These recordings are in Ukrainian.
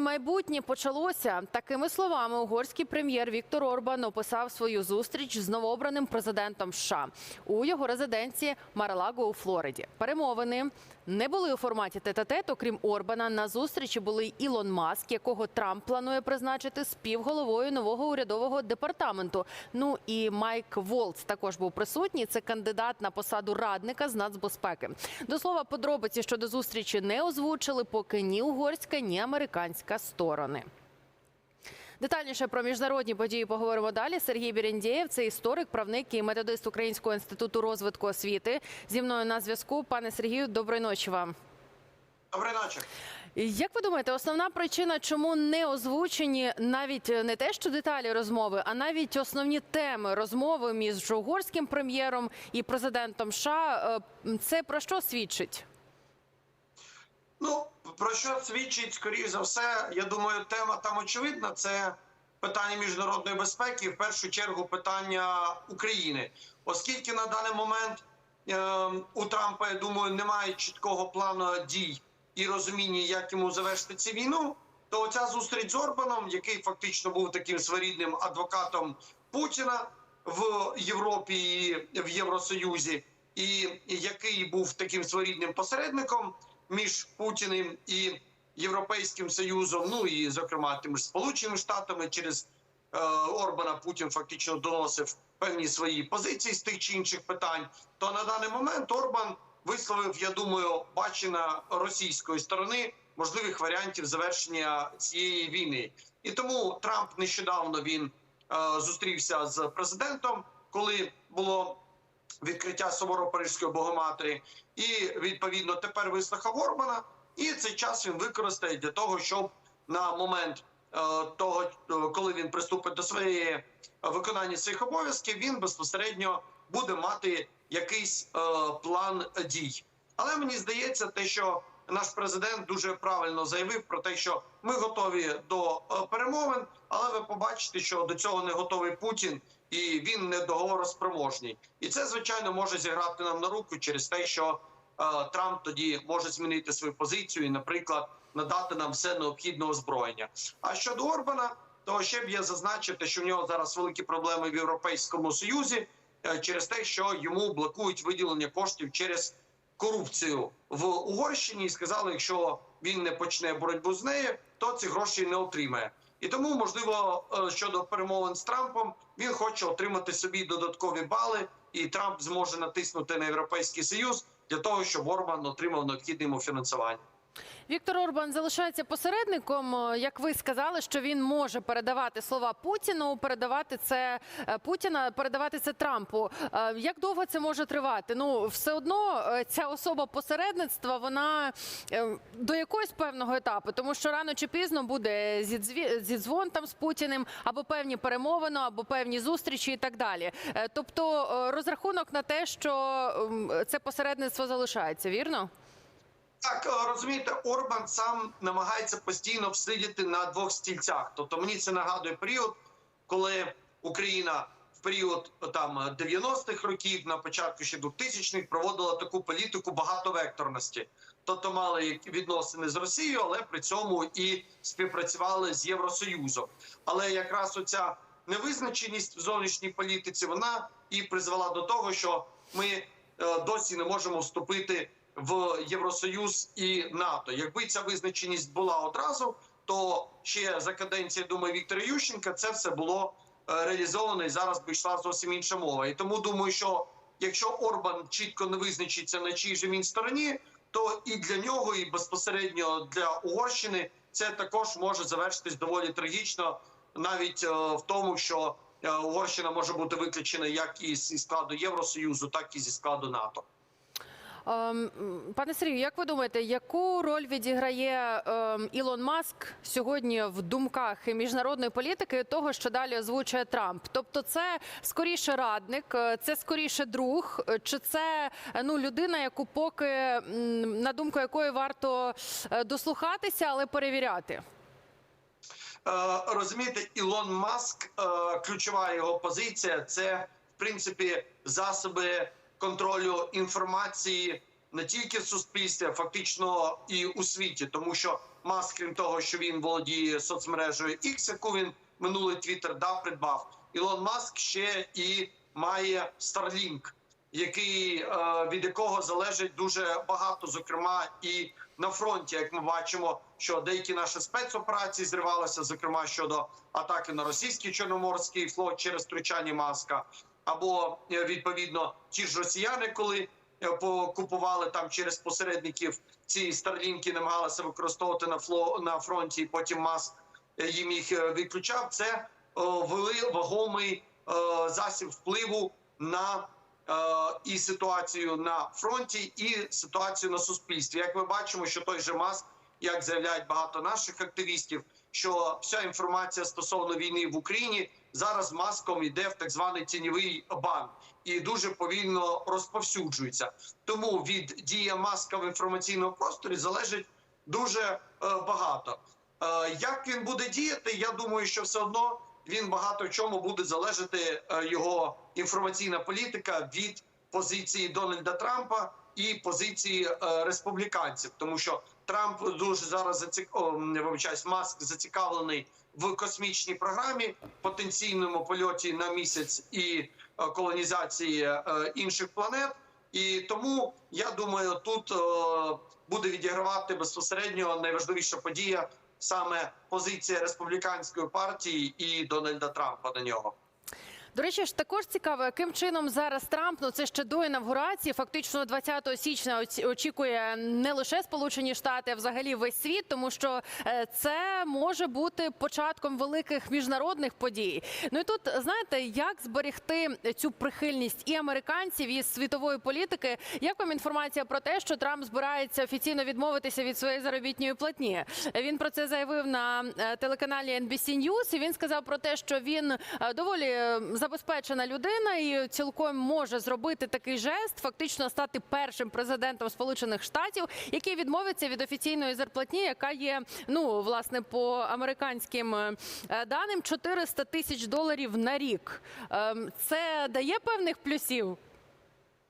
майбутнє почалося. Такими словами угорський прем'єр Віктор Орбан описав свою зустріч з новообраним президентом США у його резиденції Маралаго у Флориді. Перемовини не були у форматі тет-а-тет. Окрім Орбана, на зустрічі були Ілон Маск, якого Трамп планує призначити співголовою нового урядового департаменту. Ну і Майк Волц також був присутній. Це кандидат на посаду радника з нацбезпеки. До слова, подробиці щодо зустрічі не озвучили, поки ні угорська, ні американська сторони. Детальніше про міжнародні події поговоримо далі. Сергій Біріндєєв, це історик, правник і методист Українського інституту розвитку освіти. Зі мною на зв'язку. Пане Сергію, доброї ночі вам. Доброї ночі. Як ви думаєте, основна причина, чому не озвучені навіть не те, що деталі розмови, а навіть основні теми розмови між угорським прем'єром і президентом США, е, це про що свідчить? Ну про що свідчить скоріш за все? Я думаю, тема там очевидна. Це питання міжнародної безпеки, в першу чергу питання України, оскільки на даний момент е, у Трампа я думаю немає чіткого плану дій і розуміння, як йому завершити цю війну. То ця зустріч з Орбаном, який фактично був таким своєрідним адвокатом Путіна в Європі і в Євросоюзі, і який був таким своєрідним посередником між Путіним і Європейським Союзом, ну і зокрема тими ж Сполученими Штатами через е, Орбана Путін фактично доносив певні свої позиції з тих чи інших питань. То на даний момент Орбан висловив, я думаю, бачення російської сторони можливих варіантів завершення цієї війни. І тому Трамп нещодавно він е, зустрівся з президентом, коли було відкриття собору Парижської Богоматері, і відповідно тепер вислухав Орбана. І цей час він використає для того, щоб на момент е, того, е, коли він приступить до своєї виконання своїх обов'язків, він безпосередньо буде мати якийсь е, план дій. Але мені здається, те, що наш президент дуже правильно заявив про те, що ми готові до перемовин, але ви побачите, що до цього не готовий Путін, і він не договороспроможний. І це звичайно може зіграти нам на руку через те, що е, Трамп тоді може змінити свою позицію і, наприклад, надати нам все необхідне озброєння. А щодо Орбана, то ще б я зазначив, те, що в нього зараз великі проблеми в Європейському Союзі е, через те, що йому блокують виділення коштів через корупцію в Угорщині, і сказали, якщо він не почне боротьбу з нею, то ці гроші не отримає. І тому, можливо, е, щодо перемовин з Трампом, він хоче отримати собі додаткові бали, і Трамп зможе натиснути на європейський союз для того, щоб Орбан отримав необхідне йому фінансування. Віктор Орбан залишається посередником. Е, Як ви сказали, що він може передавати слова Путіну, передавати це е, Путіна, передавати це Трампу. Е, Як довго це може тривати? Ну все одно ця особа посередництва, вона до якогось певного етапу, тому що рано чи пізно буде зідзвон там з Путіним, або певні перемовини, або певні зустрічі і так далі. Тобто розрахунок на те, що це посередництво залишається, вірно? Так е, розумієте, Орбан сам намагається постійно всидіти на двох стільцях. Тобто мені це нагадує період, коли Україна в період е, там 90-х років, на початку ще 2000-х, проводила таку політику багатовекторності. Тобто мали відносини з Росією, але при цьому і співпрацювали з Євросоюзом. Але якраз оця невизначеність в зовнішній політиці вона і призвела до того, що ми е, досі не можемо вступити в Євросоюз і НАТО. Якби ця визначеність була одразу, то ще за каденції думаю Віктора Ющенка це все було е, реалізовано і зараз би йшла зовсім інша мова. І тому думаю, що якщо Орбан чітко не визначиться на чій же він стороні, то і для нього, і безпосередньо для Угорщини це також може завершитись доволі трагічно, навіть е, в тому, що Угорщина може бути виключена як із складу Євросоюзу, так і зі складу НАТО. Ем, Пане Сергію, як ви думаєте, яку роль відіграє ем, Ілон Маск сьогодні в думках міжнародної політики того, що далі озвучує Трамп? Тобто, це скоріше радник, е, це скоріше друг, е, чи це е, ну людина, яку поки на думку якої варто е, дослухатися, але перевіряти? Е, розумієте, Ілон Маск, е, ключова його позиція це в принципі засоби контролю інформації не тільки в суспільстві, а фактично і у світі, тому що Маск, крім того, що він володіє соцмережею X, яку він минулий Твіттер дав, придбав. Ілон Маск ще і має Starlink, який е, від якого залежить дуже багато, зокрема і на фронті, як ми бачимо, що деякі наші спецоперації зривалися, зокрема щодо атаки на російський чорноморський флот через втручання маска, або е, відповідно ті ж росіяни, коли е, покупували там через посередників ці старлінки, намагалися використовувати на фло на фронті. і Потім маск е, їм їх відключав. Це вели вагомий засіб впливу на і ситуацію на фронті, і ситуацію на суспільстві. Як ми бачимо, що той же маск, як заявляють багато наших активістів, що вся інформація стосовно війни в Україні зараз маском йде в так званий тіньовий бан і дуже повільно розповсюджується. Тому від дії маска в інформаційному просторі залежить дуже е, багато. Е, як він буде діяти? Я думаю, що все одно він багато чому буде залежати е, його інформаційна політика від позиції Дональда Трампа і позиції е, республіканців, тому що Трамп дуже зараз зацік... О, маск зацікавлений в космічній програмі, потенційному польоті на місяць і е, колонізації інших планет. І тому я думаю, тут буде відігравати безпосередньо найважливіша подія саме позиція республіканської партії і Дональда Трампа на нього. До речі, ж також цікаво, яким чином зараз Трамп, ну це ще до інавгурації, фактично 20 січня очікує не лише Сполучені Штати, а взагалі весь світ, тому що е, це може бути початком великих міжнародних подій. Ну і тут знаєте, як зберегти цю прихильність і американців, і світової політики. Як вам інформація про те, що Трамп збирається офіційно відмовитися від своєї заробітної платні? Він про це заявив на е, телеканалі NBC News, і він сказав про те, що він е, доволі забезпечена людина і цілком може зробити такий жест, фактично стати першим президентом Сполучених Штатів, який відмовиться від офіційної зарплатні, яка є ну власне по американським е, даним 400 тисяч доларів на рік. Ем, Це дає певних плюсів.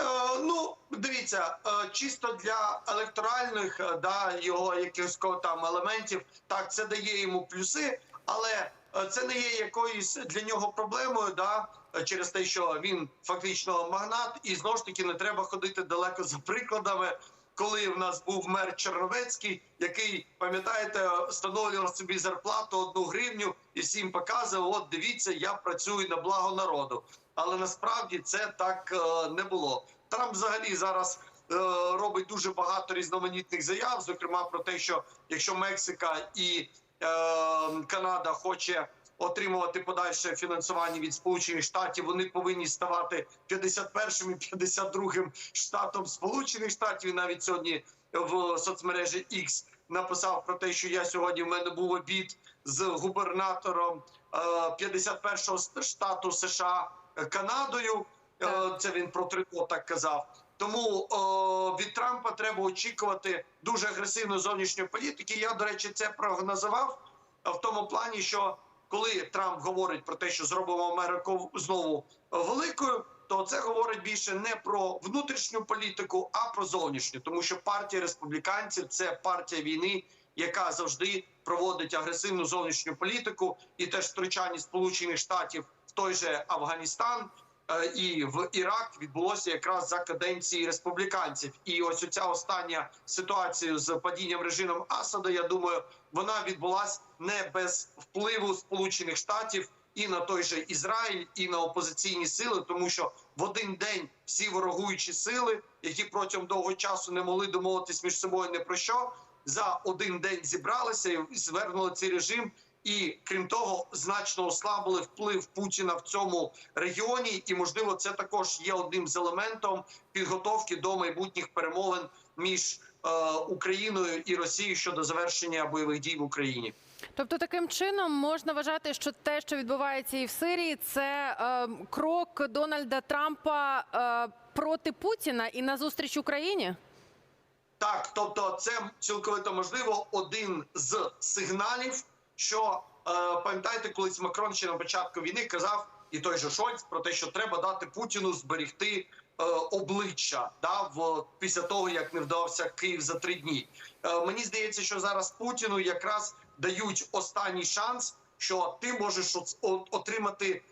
Е, ну, дивіться, е, чисто для електоральних да, його якихось там елементів, так це дає йому плюси, але це не є якоюсь для нього проблемою, да, е, через те, що він фактично магнат, і знову ж таки не треба ходити далеко за прикладами. Коли в нас був мер Черновецький, який пам'ятаєте, встановлював собі зарплату одну гривню і всім показував: от дивіться, я працюю на благо народу. Але насправді це так е, не було. Трамп взагалі зараз е, робить дуже багато різноманітних заяв, зокрема про те, що якщо Мексика і е, Канада хоче отримувати подальше фінансування від Сполучених Штатів, вони повинні ставати 51-м і 52-м штатом Сполучених Штатів. І навіть сьогодні в соцмережі X написав про те, що я сьогодні в мене був обід з губернатором е, 51-го штату США Канадою. Е, Це він про Трито так казав. Тому е, від Трампа треба очікувати дуже агресивної зовнішньої політики. Я, до речі, це прогнозував в тому плані, що коли Трамп говорить про те, що зробимо Америку знову великою, то це говорить більше не про внутрішню політику, а про зовнішню, тому що партія республіканців це партія війни, яка завжди проводить агресивну зовнішню політику, і теж втручання Сполучених Штатів в той же Афганістан. Е, І в Ірак відбулося якраз за каденції республіканців. І ось оця остання ситуація з падінням режимом Асада. Я думаю, вона відбулась не без впливу Сполучених Штатів і на той же Ізраїль, і на опозиційні сили, тому що в один день всі ворогуючі сили, які протягом довгого часу не могли домовитись між собою не про що, за один день зібралися і звернули цей режим. І крім того, значно ослабили вплив Путіна в цьому регіоні, і можливо, це також є одним з елементом підготовки до майбутніх перемовин між е, Україною і Росією щодо завершення бойових дій в Україні. Тобто, таким чином можна вважати, що те, що відбувається і в Сирії, це е, крок Дональда Трампа е, проти Путіна і назустріч Україні. Так, тобто, це цілковито можливо один з сигналів, що е, пам'ятаєте, колись Макрон ще на початку війни казав, і той же Шольц про те, що треба дати Путіну зберегти е, обличчя да, в, після того, як не вдався Київ за три дні. Е, мені здається, що зараз Путіну якраз дають останній шанс, що ти можеш отримати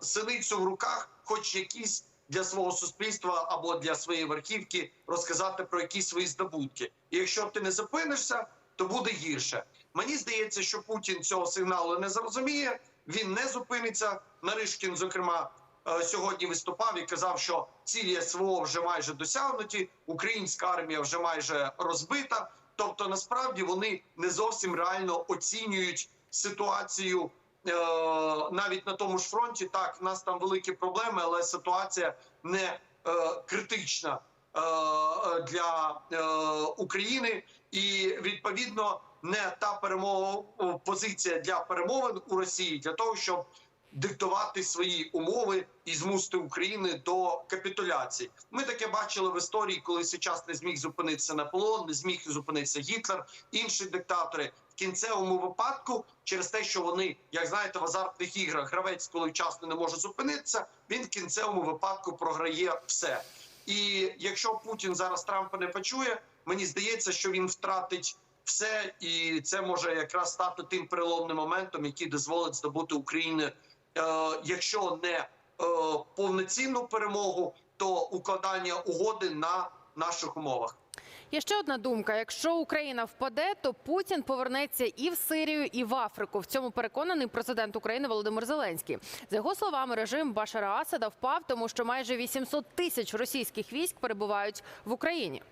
синицю в руках, хоч якісь для свого суспільства або для своєї верхівки розказати про якісь свої здобутки. І якщо ти не зупинишся, то буде гірше. Мені здається, що Путін цього сигналу не зрозуміє. Він не зупиниться. Наришкін, зокрема, е, сьогодні виступав і казав, що цілі СВО вже майже досягнуті, українська армія вже майже розбита. Тобто, насправді вони не зовсім реально оцінюють ситуацію е, навіть на тому ж фронті. Так, в нас там великі проблеми, але ситуація не е, критична для України, і відповідно не та перемова позиція для перемовин у Росії для того, щоб диктувати свої умови і змусити Україну до капітуляції. Ми таке бачили в історії, коли сейчас не зміг зупинитися Наполеон, не зміг зупинитися Гітлер, інші диктатори. В кінцевому випадку, через те, що вони, як знаєте, в азартних іграх гравець, коли вчасно не може зупинитися, він в кінцевому випадку програє все. І якщо Путін зараз Трампа не почує, мені здається, що він втратить все, і це може якраз стати тим переломним моментом, який дозволить здобути Україні, е, якщо не е, повноцінну перемогу, то укладання угоди на наших умовах. Є ще одна думка: якщо Україна впаде, то Путін повернеться і в Сирію, і в Африку. В цьому переконаний президент України Володимир Зеленський. За його словами, режим Башара Асада впав, тому що майже 800 тисяч російських військ перебувають в Україні.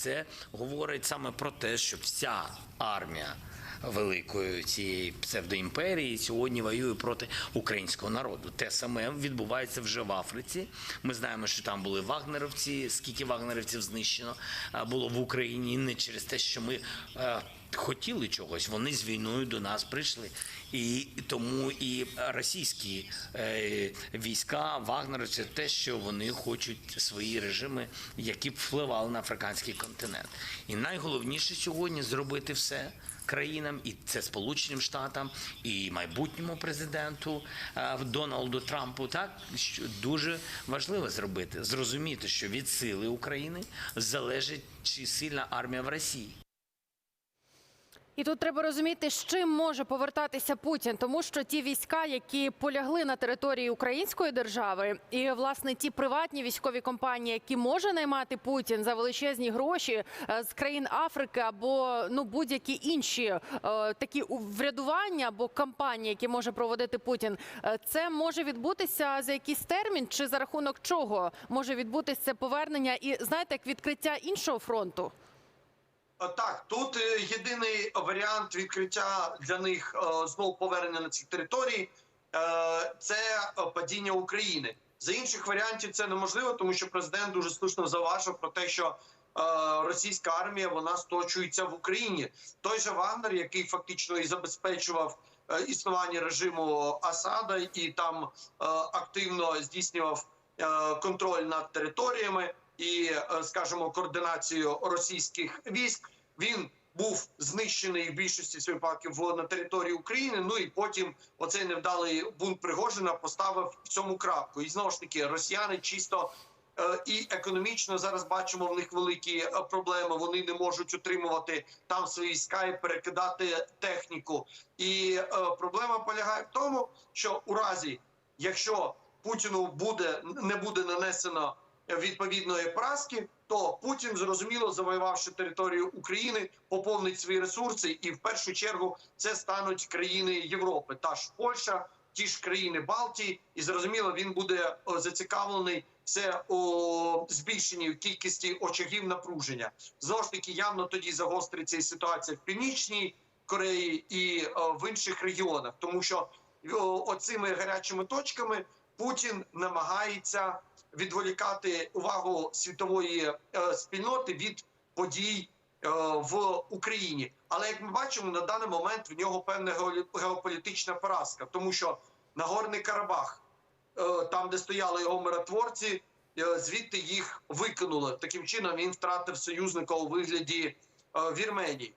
Це говорить саме про те, що вся армія великої цієї псевдоімперії сьогодні воює проти українського народу. Те саме відбувається вже в Африці. Ми знаємо, що там були вагнеровці. Скільки вагнерівців знищено було в Україні не через те, що ми. Хотіли чогось, вони з війною до нас прийшли, і тому і російські е, війська Вагнер це те, що вони хочуть свої режими, які б впливали на африканський континент. І найголовніше сьогодні зробити все країнам, і це Сполученим Штатам, і майбутньому президенту е, Дональду Трампу. Так що дуже важливо зробити, зрозуміти, що від сили України залежить чи сильна армія в Росії. І тут треба розуміти, з чим може повертатися Путін, тому що ті війська, які полягли на території української держави, і власне ті приватні військові компанії, які може наймати Путін за величезні гроші е, з країн Африки або ну будь-які інші е, такі врядування або кампанії, які може проводити Путін, е, це може відбутися за якийсь термін, чи за рахунок чого може відбутися це повернення, і знаєте, як відкриття іншого фронту. Е, Так, тут е, єдиний варіант відкриття для них е, знову повернення на ці території це падіння України. За інших варіантів це неможливо, тому що президент дуже слушно зауважив про те, що російська армія вона сточується в Україні. Той же Вагнер, який фактично і забезпечував існування режиму Асада, і там активно здійснював контроль над територіями і, е, скажімо, координацію російських військ. Він був знищений в більшості випадків на території України. Ну і потім оцей невдалий бунт Пригожина поставив в цьому крапку. І знову ж таки, росіяни чисто е, і економічно зараз бачимо в них великі е, проблеми. Вони не можуть утримувати там свої і перекидати техніку. І проблема полягає в тому, що у разі, якщо Путіну буде не буде нанесено відповідної поразки, то Путін зрозуміло завоювавши територію України, поповнить свої ресурси, і в першу чергу це стануть країни Європи, та ж Польща, ті ж країни Балтії, і зрозуміло, він буде зацікавлений це у збільшенні кількості очагів напруження. Знову ж таки, явно тоді загостриться і ситуація в північній Кореї і о, в інших регіонах, тому що о, оцими гарячими точками Путін намагається відволікати увагу світової е, спільноти від подій е, в Україні. Але як ми бачимо, на даний момент в нього певна геополітична поразка, тому що Нагорний Карабах, е, там де стояли його миротворці, звідти їх викинули. Таким чином він втратив союзника у вигляді Вірменії.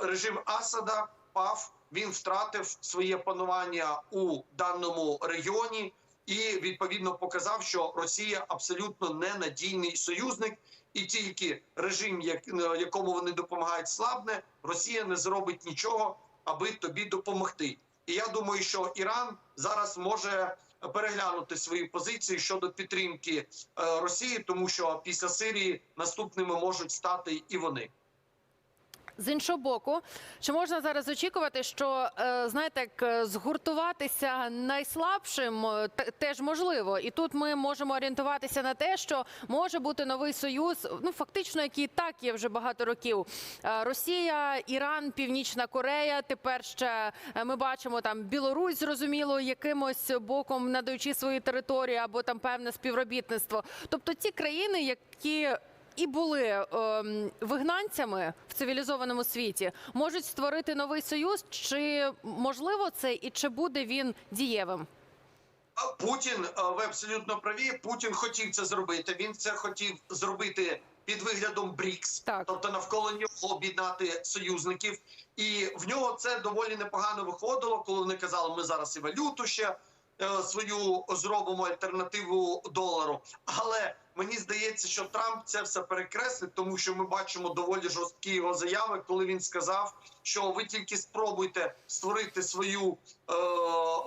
Режим Асада пав. Він втратив своє панування у даному регіоні. І відповідно показав, що Росія абсолютно ненадійний союзник, і тільки режим, е, якому вони допомагають, слабне, Росія не зробить нічого, аби тобі допомогти. І я думаю, що Іран зараз може переглянути свої позиції щодо підтримки е, Росії, тому що після Сирії наступними можуть стати і вони. З іншого боку, чи можна зараз очікувати, що е, знаєте, як е, згуртуватися найслабшим е, теж можливо, і тут ми можемо орієнтуватися на те, що може бути новий союз, ну фактично, який так є вже багато років. Росія, Іран, Північна Корея. Тепер ще ми бачимо там Білорусь, зрозуміло, якимось боком надаючи свої території або там певне співробітництво. Тобто ці країни, які і були ем, вигнанцями в цивілізованому світі, можуть створити новий союз. Чи можливо це і чи буде він дієвим? Путін, е, ви абсолютно праві. Путін хотів це зробити. Він це хотів зробити під виглядом БРІКС, Так. тобто навколо нього об'єднати союзників. І в нього це доволі непогано виходило, коли вони казали, ми зараз і валюту ще е, свою зробимо альтернативу долару. Але мені здається, що Трамп це все перекреслить, тому що ми бачимо доволі жорсткі його заяви, коли він сказав, що ви тільки спробуйте створити свою е,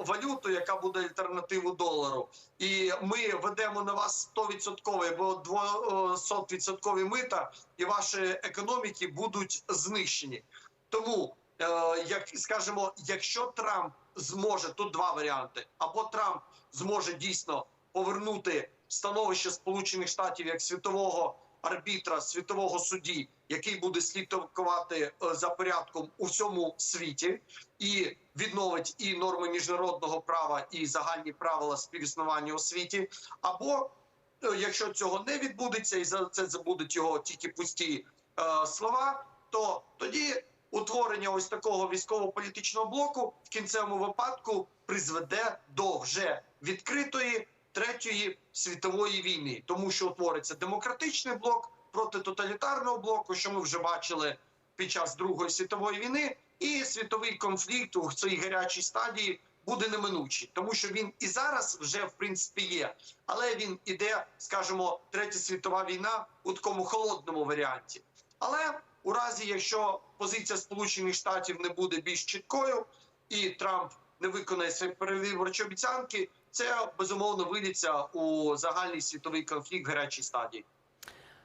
валюту, яка буде альтернативу долару, і ми ведемо на вас 100% або 200% мита, і ваші економіки будуть знищені. Тому, е, як скажемо, якщо Трамп зможе тут два варіанти: або Трамп зможе дійсно повернути становище Сполучених Штатів як світового арбітра, світового судді, який буде слідкувати е, за порядком у всьому світі, і відновить і норми міжнародного права, і загальні правила співіснування у світі, або е, якщо цього не відбудеться, і за це забудуть його тільки пусті е, слова, то тоді утворення ось такого військово-політичного блоку в кінцевому випадку призведе до вже відкритої третьої світової війни, тому що утвориться демократичний блок проти тоталітарного блоку, що ми вже бачили під час Другої світової війни, і світовий конфлікт у цій гарячій стадії буде неминучий, тому що він і зараз вже в принципі є, але він іде, скажімо, третя світова війна у такому холодному варіанті. Але у разі, якщо позиція Сполучених Штатів не буде більш чіткою, і Трамп не виконає свої перевиборчі обіцянки, це безумовно виліться у загальний світовий конфлікт в гарячій стадії.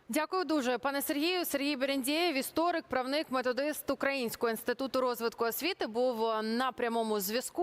Дякую дуже, пане Сергію. Сергій Берендєєв, історик, правник, методист Українського інституту розвитку освіти, був на прямому зв'язку.